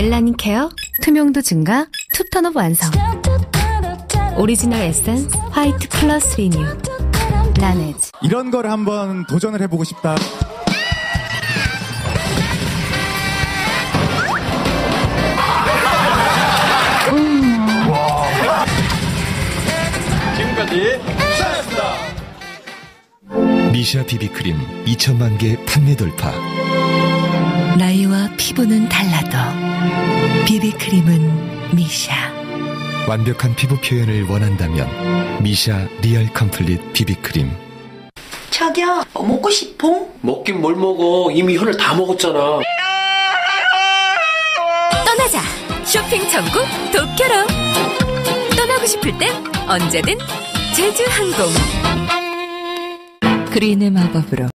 멜라닌 케어, 투명도 증가, 투톤업 완성. 오리지널 에센스 화이트 플러스 리뉴. 라네즈. 이런 걸 한번 도전을 해보고 싶다. 지금까지 미샤 비비크림 2천만 개 판매 돌파. 나이와 피부는 달라도 비비크림은 미샤. 완벽한 피부 표현을 원한다면 미샤 리얼 컴플릿 비비크림. 자기야, 뭐 먹고 싶어? 먹긴 뭘 먹어 이미 혀를 다 먹었잖아 떠나자! 쇼핑 천국 도쿄로! 떠나고 싶을 땐 언제든 제주항공! 그린의 마법으로